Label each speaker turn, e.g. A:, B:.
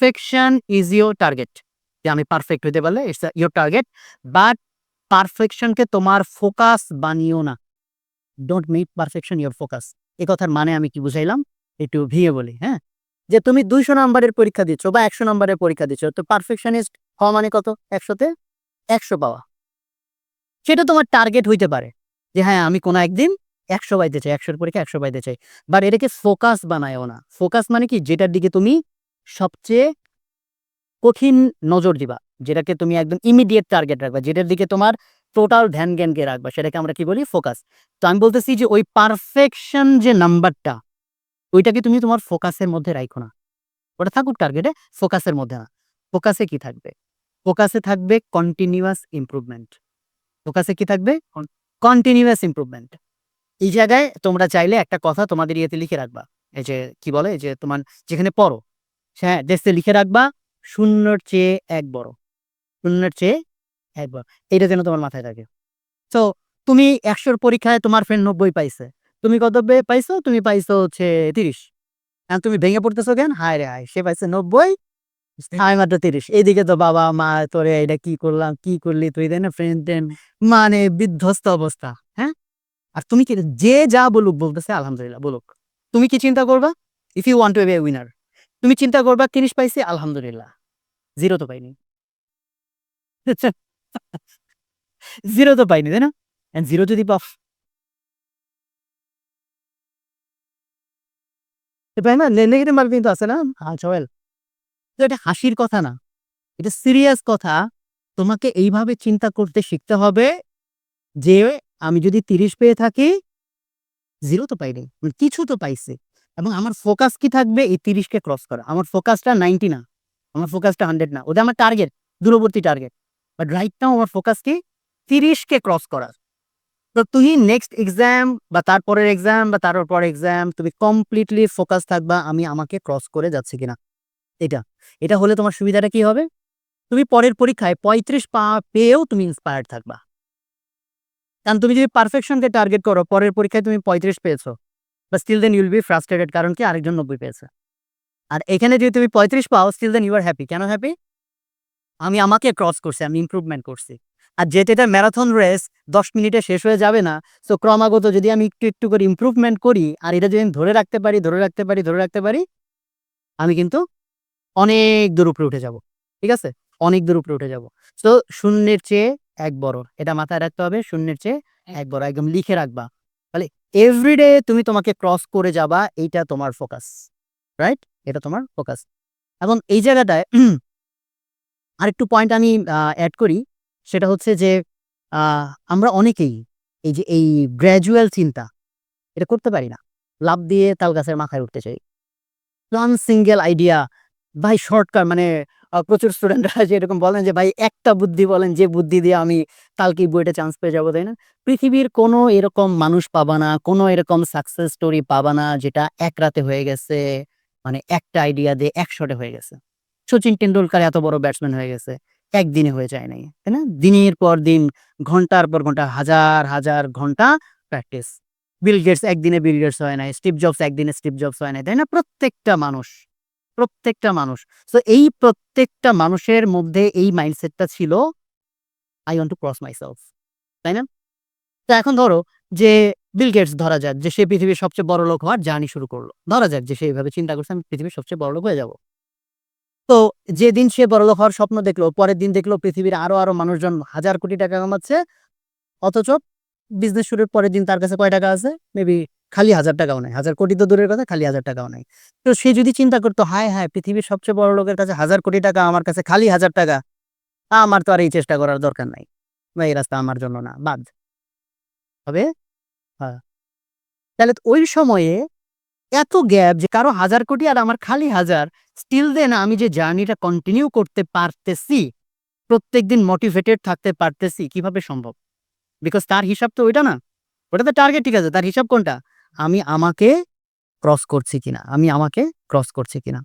A: Perfection is your target যে আমি perfect হতে পারলে ইটস ইউর টার্গেট বাট পারফেকশনকে তোমার ফোকাস বানিও না। Don't make perfection your focus এ কথার মানে আমি কি বুঝাইলাম? একটু ভিয়ে বলি হ্যাঁ? যে তুমি দুইশো নম্বরের পরীক্ষা দিচ্ছ বা একশো নম্বরের পরীক্ষা দিচ্ছ, তো পারফেকশনিস্ট হওয়া মানে কত? একশোতে একশো পাওয়া। সেটা তোমার টার্গেট হইতে পারে। যে হ্যাঁ আমি কোনো একদিন একশো পাইতে চাই, একশোর পরীক্ষা একশো পাইতে চাই। বাট এটাকে ফোকাস বানায়ও না। ফোকাস মানে কি? যেটার দিকে তুমি সবচেয়ে কঠিন নজর দিবা যেটাকে তুমি একদম ইমিডিয়েট টার্গেট রাখবা যেটার দিকে তোমার টোটাল ধ্যান জ্ঞানকে রাখবা সেটাকে আমরা কি বলি? ফোকাস তো আমি বলতেছি যে ওই পারফেকশন যে নাম্বারটা ওইটাকে তুমি তোমার ফোকাসের মধ্যে রাখো না। ওটা থাকুক টার্গেটে ফোকাসের মধ্যে না। ফোকাসে কি থাকবে? ফোকাসে থাকবে কন্টিনিউয়াস ইমপ্রুভমেন্ট ফোকাসে কি থাকবে? কন্টিনিউয়াস ইমপ্রুভমেন্ট এই জায়গায় তোমরা চাইলে একটা কথা তোমাদের ইয়েতে লিখে রাখবা। এই যে কি বলে? যে তোমার যেখানে পড়ো হ্যাঁ ডেস্কে লিখে রাখবা শূন্যর চেয়ে এক বড়। শূন্যের চেয়ে এক বড়। এইটা যেন তোমার মাথায় থাকে। তো তুমি একশোর পরীক্ষায় তোমার ফ্রেন্ড নব্বই পাইছে। তুমি কত পাইছো? তুমি পাইছো হচ্ছে তিরিশ। এখন তুমি ভেঙে পড়তেছো কেন? হায় রে হায় সে পাইছে নব্বই। আমি মাত্র তিরিশ। এইদিকে তো বাবা মা তোরে এটা কি করলাম কি করলি তুই দেয় না? ফ্রেন্ড মানে বিধ্বস্ত অবস্থা হ্যাঁ? আর তুমি কি যে যা বলুক বলতেছে আলহামদুলিল্লাহ বলুক। তুমি কি চিন্তা করবা? If you want to be a winner তুমি চিন্তা করবা তিরিশ পাইছি? আলহামদুলিল্লাহ। জিরো তো পাইনি। জিরো তো পাইনি, তাই না? জিরো যদি মার্ক কিন্তু আছে না? হ্যাঁ এটা হাসির কথা না। এটা সিরিয়াস কথা। তোমাকে এইভাবে চিন্তা করতে শিখতে হবে যে, আমি যদি তিরিশ পেয়ে থাকি, জিরো তো পাইনি। মানে কিছু তো পাইছি। এবং আমার ফোকাস কি থাকবে? এই তিরিশকে ক্রস করা। আমার ফোকাসটা নাইনটি না। আমার ফোকাসটা হান্ড্রেড না। ওটা আমার টার্গেট দূরবর্তী টার্গেট বাট রাইট নাও আমার ফোকাস কি? তিরিশকে ক্রস করার। তো তুমি নেক্সট এক্সাম বা তারপরের এক্সাম বা তারপর পর এক্সাম তুমি কমপ্লিটলি ফোকাস থাকবা আমি আমাকে ক্রস করে যাচ্ছে কিনা। এটা। এটা হলে তোমার সুবিধাটা কি হবে? তুমি পরের পরীক্ষায় পঁয়ত্রিশ পা পেয়েও তুমি ইন্সপায়ার্ড থাকবা। কারণ তুমি যদি পারফেকশনকে টার্গেট করো, পরের পরীক্ষায় তুমি পঁয়ত্রিশ পেয়েছ। বা still then you'll be frustrated কারণ কি আরেকজন নব্বই পেয়েছে। আর এখানে যদি তুমি পঁয়ত্রিশ পাও still then you are happy কেন হ্যাপি আমি, আমাকে ক্রস করছি, আমি ইম্প্রুভমেন্ট করছি। আর যেহেতু এটা ম্যারাথন রেস দশ মিনিটে শেষ হয়ে যাবে না সো ক্রমাগত যদি আমি একটু একটু করে ইমপ্রুভমেন্ট করি, আর এটা যদি আমি ধরে রাখতে পারি, ধরে রাখতে পারি, ধরে রাখতে পারি, আমি কিন্তু অনেক দূর উপরে উঠে যাব। ঠিক আছে? অনেক দূর উপরে উঠে যাব। তো শূন্যের চেয়ে এক বড়। এটা মাথায় রাখতে হবে, শূন্যের চেয়ে এক বড়। একদম লিখে রাখবা। এভরিডে তুমি তোমাকে ক্রস করে যাবা, এইটা তোমার ফোকাস রাইট এটা তোমার ফোকাস এবং এই জায়গাটায় আরেকটু পয়েন্ট আমি অ্যাড করি, সেটা হচ্ছে যে আমরা অনেকেই এই যে, এই গ্র্যাজুয়াল চিন্তা, এটা করতে পারি না। লাভ দিয়ে তাল গাছের মাথায় উঠতে চাই। ওয়ান সিঙ্গেল আইডিয়া ভাই শর্টকাট মানে প্রচুর স্টুডেন্টরা যে এরকম বলেন যে, ভাই, একটা বুদ্ধি বলেন, যে বুদ্ধি দিয়ে আমি কালকে বইটা চান্স পেয়ে যাব তাই না? পৃথিবীর কোনো এরকম মানুষ পাবা না, কোনো এরকম সাকসেস স্টোরি পাবা না, যেটা এক রাতে হয়ে গেছে মানে একটা আইডিয়া দিয়ে একশোটে হয়ে গেছে। সচিন টেন্ডুলকার এত বড় ব্যাটসম্যান হয়ে গেছে, একদিনে হয়ে যায় নাই, তাই না? দিনের পর দিন, ঘণ্টার পর ঘণ্টা, হাজার হাজার ঘণ্টা প্র্যাকটিস বিল গেটস একদিনে বিল গেটস হয় নাই স্টিভ জবস একদিনে স্টিভ জবস হয় নাই, তাই না? প্রত্যেকটা মানুষ প্রত্যেকটা মানুষ। তো এই প্রত্যেকটা মানুষের মধ্যে এই মাইন্ডসেটটা ছিল I want to cross myself তাই না? তো এখন ধরো যে বিল গেটস ধরা যাক, যে সে পৃথিবীর সবচেয়ে বড় লোক হওয়ার জার্নি শুরু করল। ধরা যাক যে সে এইভাবে চিন্তা করছে, আমি পৃথিবীর সবচেয়ে বড় লোক হয়ে যাব। তো যেদিন সে বড়লোক হওয়ার স্বপ্ন দেখল, পরের দিন দেখল পৃথিবীর আরও আরও মানুষজন হাজার কোটি টাকা কামাচ্ছে। অথচ বিজনেস শুরুর পরের দিন তার কাছে কয় টাকা আছে? মেবি খালি হাজার টাকাও নাই। হাজার কোটি তো দূরের কথা, খালি হাজার টাকাও নাই। তো সে যদি চিন্তা করতো, হায় হায়, পৃথিবীর সবচেয়ে বড় লোকের কাছে হাজার কোটি টাকা, আমার কাছে খালি হাজার টাকা, আমার তো আর এই চেষ্টা করার দরকার নাই। বা এই রাস্তা আমার জন্য না, বাদ। হবে হ্যাঁ। তাহলে ওই সময়ে এত গ্যাপ যে কারও হাজার কোটি আর আমার খালি হাজার স্টিল দেন আমি যে জার্নিটা কন্টিনিউ করতে পারতেছি, প্রত্যেক দিন মোটিভেটেড থাকতে পারতেছি, কীভাবে সম্ভব? বিকজ তার হিসাব তো ওইটা না। ওটা তো টার্গেট ঠিক আছে, তার হিসাব কোনটা? আমি আমাকে ক্রস করছি কিনা? আমি আমাকে ক্রস করছি কিনা?